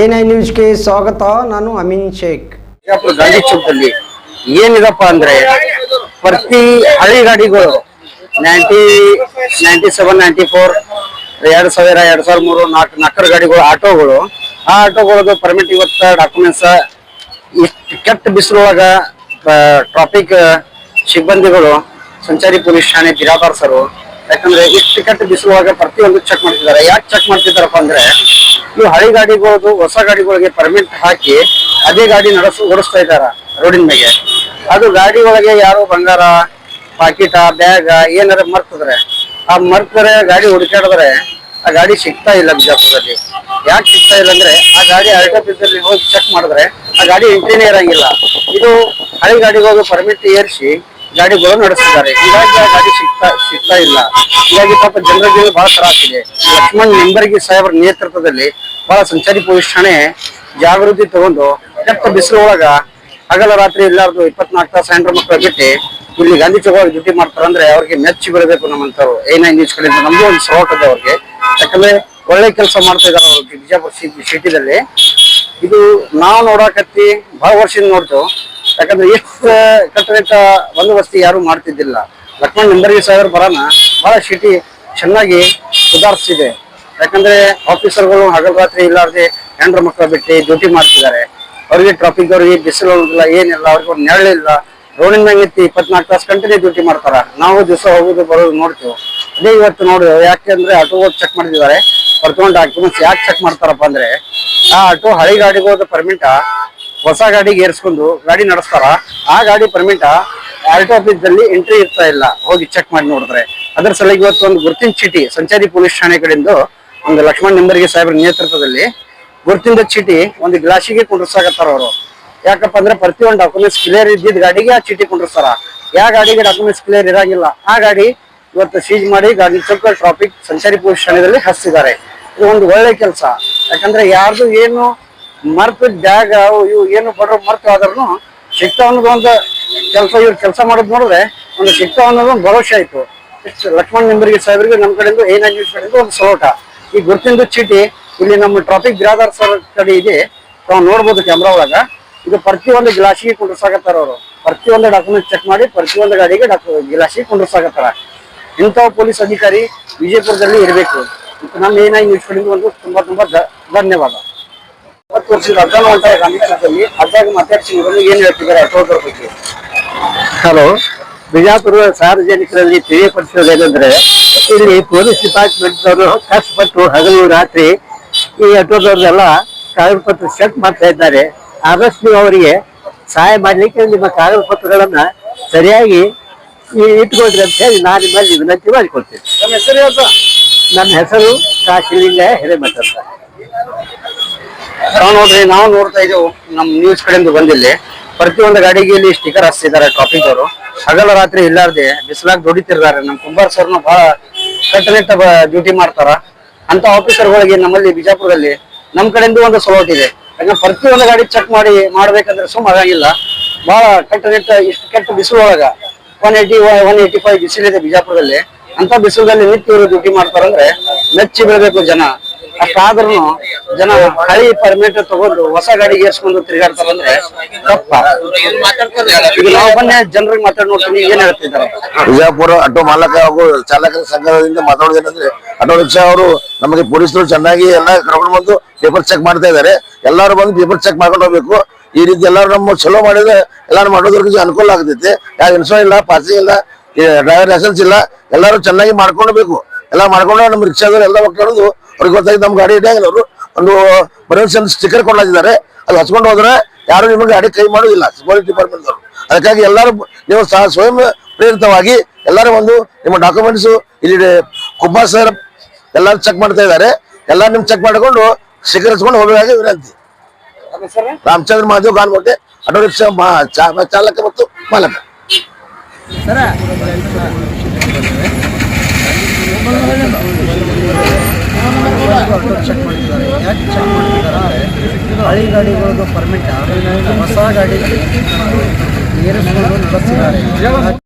N ನ್ಯೂಸ್ಗೆ ಸ್ವಾಗತ, ನಾನು ಅಮೀನ್ ಶೇಖ್. ಗಾಂಧಿ ಚೌಕದಲ್ಲಿ ಏನಿದಪ್ಪ ಅಂದ್ರೆ ಪ್ರತಿ ಹಳಿ ಗಾಡಿಗಳು ninety ninety seven, ninety four, ಎರಡ್ ಸಾವಿರ ಎರಡ್ ಸಾವಿರ ಮೂರು ನಾಲ್ಕು ನಾಲ್ಕರ ಗಾಡಿಗಳು, ಆಟೋಗಳು, ಆ ಆಟೋಗಳದ್ದು ಪರ್ಮಿಟ್ ಇವತ್ತ ಡಾಕ್ಯುಮೆಂಟ್ಸ್ ಇಷ್ಟು ಕೆಟ್ಟ ಬಿಸಿಲೊಳಗ ಟ್ರಾಫಿಕ್ ಸಿಬ್ಬಂದಿಗಳು, ಸಂಚಾರಿ ಪೊಲೀಸ್ ಠಾಣೆ ಬಿರಾದಾರ್ಸರು ಯಾಕಂದ್ರೆ ಇಷ್ಟು ಕೆಟ್ಟ ಬಿಸಿಲೊಳಗ ಪ್ರತಿಯೊಂದು ಚೆಕ್ ಮಾಡ್ತಿದ್ದಾರೆ. ಯಾಕೆ ಚೆಕ್ ಮಾಡ್ತಿದ್ದಾರಪ್ಪ ಅಂದ್ರೆ ಇವು ಹಳೆ ಗಾಡಿಗಳದು ಹೊಸ ಗಾಡಿಗಳಿಗೆ ಪರ್ಮಿಟ್ ಹಾಕಿ ಅದೇ ಗಾಡಿ ನಡೆಸ, ಓಡಿಸ್ತಾ ಇದ್ದಾರ ರೋಡಿನ ಮೇಲೆ? ಅದು ಗಾಡಿ ಒಳಗೆ ಯಾರು ಬಂಗಾರ, ಪಾಕಿಟ, ಬ್ಯಾಗ ಏನಾರ ಮರ್ತದ್ರೆ, ಆ ಮರ್ತರೆ ಗಾಡಿ ಹುಡುಕಾಡಿದ್ರೆ ಆ ಗಾಡಿ ಸಿಗ್ತಾ ಇಲ್ಲ ಬಿಜಾಪುರದಲ್ಲಿ. ಯಾಕೆ ಸಿಗ್ತಾ ಇಲ್ಲ ಅಂದ್ರೆ ಆ ಗಾಡಿ ಅಲ್ಟೋಪಿಸಲ್ಲಿ ಹೋಗಿ ಚೆಕ್ ಮಾಡಿದ್ರೆ ಆ ಗಾಡಿ ಎಂಟ್ರಿನೇ ಇರಂಗಿಲ್ಲ ಇದು ಹಳೆ ಗಾಡಿಗಳು ಪರ್ಮಿಟ್ ಏರಿಸಿ ಗಾಡಿಗಳು ನಡೆಸಿದ್ದಾರೆ ಹೀಗಾಗಿ ಆ ಗಾಡಿ ಸಿಗ್ತಾ ಸಿಗ್ತಾ ಇಲ್ಲ. ಹೀಗಾಗಿ ಪಾಪ ಜನರ ಜೀವನ ಬಹಳ ತ್ರಾಸಿದೆ ಲಕ್ಷ್ಮಣ್ ನಿಂಬರ್ಗಿ ಸಾಹೇಬರ ನೇತೃತ್ವದಲ್ಲಿ ಬಹಳ ಸಂಚಾರಿ ಪೊಲೀಸ್ ಠಾಣೆ ಜಾಗೃತಿ ತಗೊಂಡು ಕೆಟ್ಟ ಬಿಸಿಲು ಒಳಗ ಹಗಲ ರಾತ್ರಿ ಎಲ್ಲಾರ್ದು ಇಪ್ಪತ್ನಾಲ್ಕು ತಾಸು ಹೆಂಡ್ರ ಮಕ್ಕಳ ಬಿಟ್ಟು ಇಲ್ಲಿ ಗಾಂಧಿ ಚೌಕ ಡ್ಯೂಟಿ ಮಾಡ್ತಾರೆ ಅಂದ್ರೆ ಅವ್ರಿಗೆ ಮೆಚ್ಚಿ ಬಿಡಬೇಕು ನಮ್ಮಂತವ್ರು ಏನೇ ನ್ಯೂಸ್ ಕಡೆಯಿಂದ ನಮ್ದು ಒಂದು ಸಪೋರ್ಟ್ ಇದೆ ಅವ್ರಿಗೆ. ಯಾಕಂದ್ರೆ ಒಳ್ಳೆ ಕೆಲಸ ಮಾಡ್ತಾ ಇದಾರೆ ಅವ್ರಿಗೆ ಬಿಜಾಪುರ ಸಿಟಿದಲ್ಲಿ. ಇದು ನಾವು ನೋಡಾಕತ್ತಿ ಬಹಳ ವರ್ಷದಿಂದ ನೋಡ್ತು. ಯಾಕಂದ್ರೆ ಎಷ್ಟು ಕಟ್ಟಬೇಕ ಬಂದೋಬಸ್ತಿ ಯಾರು ಮಾಡ್ತಿದ್ದಿಲ್ಲ. ಲಕ್ಷ್ಮಣ್ ನಂಬರ್ಗೆ ಸಾವಿರ ಬರೋಣ ಬಹಳ ಸಿಟಿ ಚೆನ್ನಾಗಿ ಸುಧಾರಿಸಿದೆ. ಯಾಕಂದ್ರೆ ಆಫೀಸರ್ಗಳು ಹಗಲ್ ರಾತ್ರಿ ಇಲ್ಲಾರ್ದೆ ಹೆಂಡ್ರ ಮಕ್ಕಳ ಬಿಟ್ಟು ಡ್ಯೂಟಿ ಮಾಡ್ತಿದ್ದಾರೆ. ಅವ್ರಿಗೆ ಟ್ರಾಫಿಕ್ ಅವ್ರಿಗೆ ಬಿಸಿಲು ಇಲ್ಲ ಏನಿಲ್ಲ, ಅವ್ರಿಗೆ ಒಂದು ನೆರಳಿಲ್ಲ ರೋಡಿನ ಮ್ಯಾಗ ಎತ್ತಿ ಇಪ್ಪತ್ನಾಲ್ಕು ತಾಸು ಕಂಟಿನ್ಯೂ ಡ್ಯೂಟಿ ಮಾಡ್ತಾರ. ನಾವು ದಿವಸ ಹೋಗೋದು ಬರೋದು ನೋಡ್ತೀವಿ. ಅದೇ ಇವತ್ತು ನೋಡಿ ಯಾಕೆಂದ್ರೆ ಆಟೋ ಚೆಕ್ ಮಾಡಿದ್ದಾರೆ. ಬರ್ಕೊಂಡು ಡಾಕ್ಯುಮೆಂಟ್ಸ್ ಯಾಕೆ ಚೆಕ್ ಮಾಡ್ತಾರಪ್ಪ ಅಂದ್ರೆ, ಆ ಆಟೋ ಹಳೆ ಹೋದ ಪರ್ಮಿಟ ಹೊಸ ಗಾಡಿಗೆ ಏರಿಸ್ಕೊಂಡು ಗಾಡಿ ನಡೆಸ್ತಾರ? ಆ ಗಾಡಿ ಪರ್ಮಿಟ ಆಫೀಸ್ ದಲ್ಲಿ ಎಂಟ್ರಿ ಇರ್ತಾ ಇಲ್ಲ. ಹೋಗಿ ಚೆಕ್ ಮಾಡಿ ನೋಡಿದ್ರೆ. ಅದರ ಸಲುವಾಗಿ ಇವತ್ತು ಒಂದು ಗುರುತಿನ ಚೀಟಿ ಸಂಚಾರಿ ಪೊಲೀಸ್ ಠಾಣೆ ಕಡೆಯಿಂದ ಒಂದು ಲಕ್ಷ್ಮಣ್ ನಿಂಬರ್ಗಿ ಸಾಹೇಬ್ರ ನೇತೃತ್ವದಲ್ಲಿ ಗುರುತಿಂದ ಚೀಟಿ ಒಂದು ಗ್ಲಾಸಿಗೆ ಕುಂಡ್ರಸಾಕತ್ತಾರ ಅವರು. ಯಾಕಪ್ಪ ಅಂದ್ರೆ ಪ್ರತಿಯೊಂದು ಡಾಕ್ಯುಮೆಂಟ್ಸ್ ಕ್ಲಿಯರ್ ಇದ್ದಿದ್ದ ಗಾಡಿಗೆ ಆ ಚೀಟಿ ಕುಂಡ್ರಸ್ತಾರ. ಯಾವ ಗಾಡಿಗೆ ಡಾಕ್ಯುಮೆಂಟ್ಸ್ ಕ್ಲಿಯರ್ ಇರಂಗಿಲ್ಲ. ಆ ಗಾಡಿ ಇವತ್ತು ಸೀಜ್ ಮಾಡಿ ಗಾಡಿ ಚೌಕ ಟ್ರಾಫಿಕ್ ಸಂಚಾರಿ ಪೊಲೀಸ್ ಠಾಣೆಯಲ್ಲಿ ಹಚ್ಚಿದ್ದಾರೆ. ಇದು ಒಂದು ಒಳ್ಳೆ ಕೆಲಸ. ಯಾಕಂದ್ರೆ ಯಾರ್ದು ಏನು ಮರ್ತು ಜಾಗ, ಅವು ಇವು ಏನು ಬಡ್ರು ಮರ್ತು ಆದ್ರೂ ಸಿಗ್ತಾವ ಅನ್ನೋದು ಒಂದು ಕೆಲಸ, ಇವ್ರು ಕೆಲಸ ಮಾಡೋದು ನೋಡಿದ್ರೆ ಒಂದು ಸಿಗ್ತಾವ ಅನ್ನೋದು ಒಂದು ಭರವಸೆ ಆಯ್ತು ಲಕ್ಷ್ಮಣ್ ನಿಂಬರಿಗೆ ಸಾಹೇಬರಿಗೆ ನಮ್ಮ ಕಡೆಯಿಂದ ಏನಾಗಿ ಕಡೆಯಿಂದ ಒಂದು ಸೋಟ ಈ ಗುರುತಿಂದ ಚೀಟಿ, ಇಲ್ಲಿ ನಮ್ಮ ಟ್ರಾಫಿಕ್ ಬಿರಾದಾರ್ ಸರ್ ಕಡೆ ಇದೆ. ನಾವು ನೋಡ್ಬೋದು ಕ್ಯಾಮ್ರಾ ಒಳಗ. ಇದು ಪ್ರತಿಯೊಂದು ಗ್ಲಾಸಿಗೆ ಕುಂಡ್ರಸಾಕತ್ತಾರ ಅವರು. ಪ್ರತಿಯೊಂದು ಡಾಕ್ಯುಮೆಂಟ್ ಚೆಕ್ ಮಾಡಿ, ಪ್ರತಿಯೊಂದು ಗಾಡಿಗೆ ಡಾಕ್ಯು ಗ್ಲಾಸಿಗೆ ಕುಂಡ್ರಸಾಕತ್ತಾರ. ಇಂಥ ಪೊಲೀಸ್ ಅಧಿಕಾರಿ ವಿಜಯಪುರದಲ್ಲಿ ಇರಬೇಕು. ನಮ್ಮ ಏನಾಗಿ ನ್ಯೂಸ್ ಕಡೆಯಿಂದ ಒಂದು ತುಂಬಾ ತುಂಬಾ ಧನ್ಯವಾದ. ಇಪ್ಪತ್ತು ವರ್ಷದ ಅರ್ಧನ ಹೊಂಟಾರೆ ಗಾಂಧಿ ಚೌಕದಲ್ಲಿ ಅರ್ಧಾಗ ಮಾತಾಡ್ಸಿ ಏನ್ ಹೇಳ್ತಿದ್ದಾರೆ ಅಟೋದ್ರ ಬಗ್ಗೆ? ಹಲೋ ಬಿಜಾಪುರ ಸಾರ್ವಜನಿಕರಲ್ಲಿ ತಿಳಿಯಪಡಿಸೋದೇನೆಂದ್ರೆ ಇಲ್ಲಿ ಪೊಲೀಸ್ ಡಿಪಾರ್ಟ್ಮೆಂಟ್ ಅವರು ಕಷ್ಟಪಟ್ಟು ಹಗಲು ರಾತ್ರಿ ಈ ಅಟೋದವ್ರನ್ನೆಲ್ಲ ಕಾಗದ ಪತ್ರ ಚೆಕ್ ಮಾಡ್ತಾ ಇದ್ದಾರೆ. ಆದಷ್ಟು ನೀವು ಅವರಿಗೆ ಸಹಾಯ ಮಾಡಲಿಕ್ಕೆ ನಿಮ್ಮ ಕಾಗದ ಪತ್ರಗಳನ್ನ ಸರಿಯಾಗಿ ಇಟ್ಕೊಳ್ರಿ ಅಂತ ಹೇಳಿ ನಾನು ನಿಮ್ಮಲ್ಲಿ ವಿನಂತಿ ಮಾಡಿಕೊಡ್ತೀನಿ ನಮ್ಮ ಹೆಸರು ಹೇಳ್ತಾ ನನ್ನ ಹೆಸರು ಕಾಶಿಲಿಂಗ ಹಿರೇಮಠ ಅಂತ. ನಾವು ನೋಡ್ರಿ ನಾವು ನೋಡ್ತಾ ಇದ್ದೇವೆ ನಮ್ ನ್ಯೂಸ್ ಕಡೆಯಿಂದ ಬಂದಿಲ್ಲಿ. ಪ್ರತಿಯೊಂದು ಗಾಡಿಗೆ ಇಲ್ಲಿ ಸ್ಟಿಕರ್ ಹಚ್ತಿದ್ದಾರೆ ಟ್ರಾಫಿಕ್ ಅವರು. ಹಗಲ ರಾತ್ರಿ ಇಲ್ಲಾರ್ದೆ ಬಿಸಿಲಾಗ ದುಡಿತಿರ್ತಾರೆ. ನಮ್ ಕುಂಬಾರ್ ಸರ್ನು ಬಹಳ ಕಟ್ಟನಿಟ್ಟ ಡ್ಯೂಟಿ ಮಾಡ್ತಾರ. ಅಂತ ಆಫೀಸರ್ಗಳಿಗೆ ನಮ್ಮಲ್ಲಿ ಬಿಜಾಪುರದಲ್ಲಿ ನಮ್ ಕಡೆಯಿಂದ ಒಂದು ಸಲೋಟ್ ಇದೆ. ಯಾಕಂದ್ರೆ ಪ್ರತಿಯೊಂದು ಗಾಡಿ ಚೆಕ್ ಮಾಡಿ ಮಾಡ್ಬೇಕಂದ್ರೆ ಸುಮ್ ಆಗಂಗಿಲ್ಲ. ಬಹಳ ಕಟ್ಟನಿಟ್ಟ ಇಷ್ಟು ಕೆಟ್ಟ ಬಿಸಿಲು ಒಳಗ one eighty one eighty five ಬಿಸಿಲಿದೆ ಬಿಜಾಪುರದಲ್ಲಿ. ಅಂತ ಬಿಸಿಲಲ್ಲಿ ನಿತ್ಯ ಇವರು ಡ್ಯೂಟಿ ಮಾಡ್ತಾರಂದ್ರೆ ಮೆಚ್ಚಿ ಬೀಳ್ಬೇಕು ಜನ. ಅಷ್ಟಾದ್ರೂ ಜನ ಹಳಿ ಪರ್ಮಿಟ್ ತಗೊಂಡು ಹೊಸ ಗಾಡಿಗೆ ಏರ್ಸ್ಕೊಂಡು ತಿರುಗಾಡ್ತಾರ ಅಂದ್ರೆ ತಪ್ಪ. ಈಗ ನಾವು ಬನ್ನಿ ಜನರಿಗೆ ಮಾತಾಡ್ ನೋಡ್ತೀನಿ, ಏನ್ ಹೇಳ್ತಿದ್ದಾರೆ? ವಿಜಯಪುರ ಆಟೋ ಮಾಲಕ ಹಾಗೂ ಚಾಲಕರ ಸಂಘದಿಂದ ಮಾತಾಡೋದೇನಂದ್ರೆ ಆಟೋ ರಿಕ್ಷಾ ಅವರು ನಮಗೆ ಪೊಲೀಸರು ಚೆನ್ನಾಗಿ ಎಲ್ಲ ಕರ್ಕೊಂಡು ಬಂದು ಪೇಪರ್ ಚೆಕ್ ಮಾಡ್ತಾ ಇದ್ದಾರೆ. ಎಲ್ಲರೂ ಬಂದು ಪೇಪರ್ ಚೆಕ್ ಮಾಡ್ಕೊಂಡು ಹೋಗ್ಬೇಕು. ಈ ರೀತಿ ಎಲ್ಲರೂ ನಮ್ಮ ಚಲೋ ಮಾಡಿದ್ರೆ ಎಲ್ಲಾರು ಮಾಡೋದ್ರಿಗೆ ಅನುಕೂಲ ಆಗ್ತೈತಿ. ಯಾವ ಇನ್ಸೂರೆನ್ಸ್ ಇಲ್ಲ ಪಾಸಿಂಗ್ ಇಲ್ಲ ಡ್ರೈವರ್ ಲೈಸೆನ್ಸ್ ಇಲ್ಲ, ಎಲ್ಲರೂ ಚೆನ್ನಾಗಿ ಮಾಡ್ಕೊಳ್ಬೇಕು ಎಲ್ಲ ಮಾಡ್ಕೊಂಡು ನಮ್ಮ ರಿಕ್ಷಾದವ್ರು ಎಲ್ಲ ಹೋಗ್ಕೊಂಡು ಅವ್ರಿಗೆ ಗೊತ್ತಾಗಿ ನಮ್ಮ ಗಾಡಿ ಇಡಂಗಿಲ್ಲ ಅವರು ಒಂದು ಪರ್ಮಿಷನ್ ಸ್ಟಿಕರ್ ಕೊಡ್ಲಾಗಿದ್ದಾರೆ ಅದು ಹಚ್ಕೊಂಡು ಹೋದ್ರೆ ಯಾರು ನಿಮಗೆ ಗಾಡಿ ಕೈ ಮಾಡುವುದಿಲ್ಲ ಪೊಲೀಸ್ ಡಿಪಾರ್ಟ್ಮೆಂಟ್ ಅವರು ಅದಕ್ಕಾಗಿ ಎಲ್ಲರೂ ನೀವು ಸಹ ಸ್ವಯಂ ಪ್ರೇರಿತವಾಗಿ ಎಲ್ಲರೂ ಒಂದು ನಿಮ್ಮ ಡಾಕ್ಯುಮೆಂಟ್ಸ್ ಇಲ್ಲಿ ಕುಮಾರ್ ಸರ್ ಎಲ್ಲರೂ ಚೆಕ್ ಮಾಡ್ತಾ ಇದ್ದಾರೆ. ಎಲ್ಲ ನಿಮ್ ಚೆಕ್ ಮಾಡಿಕೊಂಡು ಸ್ವೀಕರಿಸಿಕೊಂಡು ಹೋಗಬೇಕಾಗಿ ವಿನಂತಿ. ರಾಮಚಂದ್ರ ಮಹಾದೇವ್ ಗಾನ್ಕೋಟೆ ಆಟೋ ರಿಕ್ಷಾ ಚಾಲಕ ಮತ್ತು ಮಾಲಕ. ಚೆಕ್ ಮಾಡಿದ್ದಾರೆ ಯಾಕೆ ಚೆಕ್ ಮಾಡಿದ್ದಾರೆ ಹಳಿ ಗಾಡಿಗಳದ್ದು ಪರ್ಮಿಟ್ ಹೊಸ ಗಾಡಿಗೆ ಏರಿಸ್ಕೊಂಡು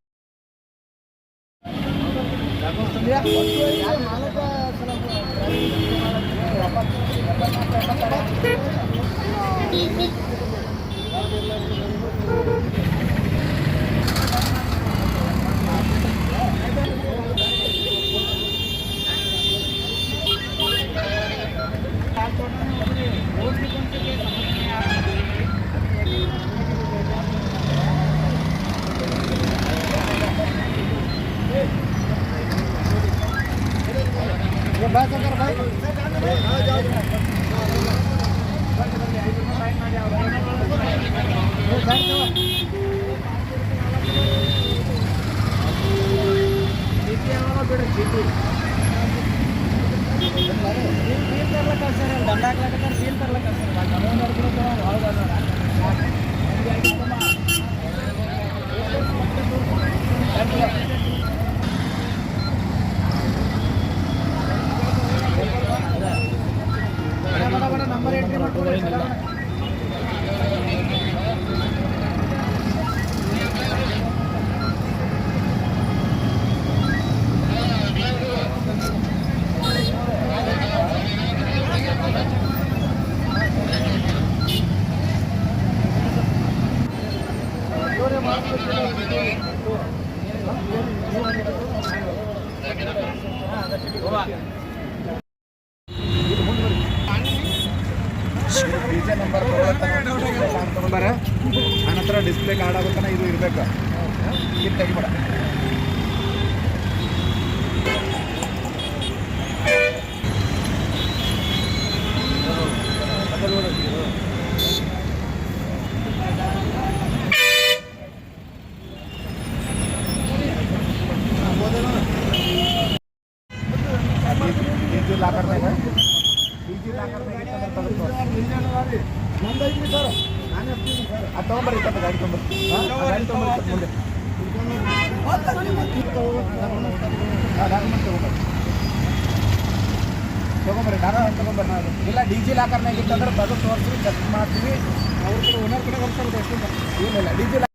ನಡೆಸ್ತಿದ್ದಾರೆ ಡಿಜೆ ನಂಬರ್ ತಗೊಂಬಾರ ನನ್ನ ಹತ್ರ ಡಿಸ್ಪ್ಲೇ ಕಾರ್ಡ್ ಆಗುತ್ತಾನ ಇದು ಇರ್ಬೇಕು ಇದು ತೆಗಿಬೇಡ ಲಾಕರ್ನಾಗ ಡಿಜಿ ಲಾಕರ್ನಾಗ ಇತ್ತಂದ್ರೆ ತೆಗೆದು ತೋರ್ಸು. ಅದು ತಗೊಂಬರ್ರಿ ಇತ್ತಪ್ಪ ಗಾಡಿ ತೊಗೊಂಬರ್ರಿ ಗಾಡಿ ಗಾಡಿ ತೊಗೊಂಬರ್ರಿ ಮುಂದೆ. ಡಾಕ್ಯುಮೆಂಟ್ ತೊಗೊಂಬರ್ರಿ ತೊಗೊಂಬರ್ರಿ ಡಾಕ್ಯುಮೆಂಟ್ ಇಲ್ಲ, ಡಿ ಜಿ ಲಾಕರ್ನಾಗ ಇತ್ತಂದ್ರೆ ತೆಗೆದು ತೋರಿಸಿ, ಚೆಕ್ ಮಾಡ್ತೀವಿ. ಅವ್ರ ಓನರ್ ಕಡೆ ಬರ್ತಾರೆ ಇಲ್ಲ ಇಲ್ಲ, ಡಿ ಜಿ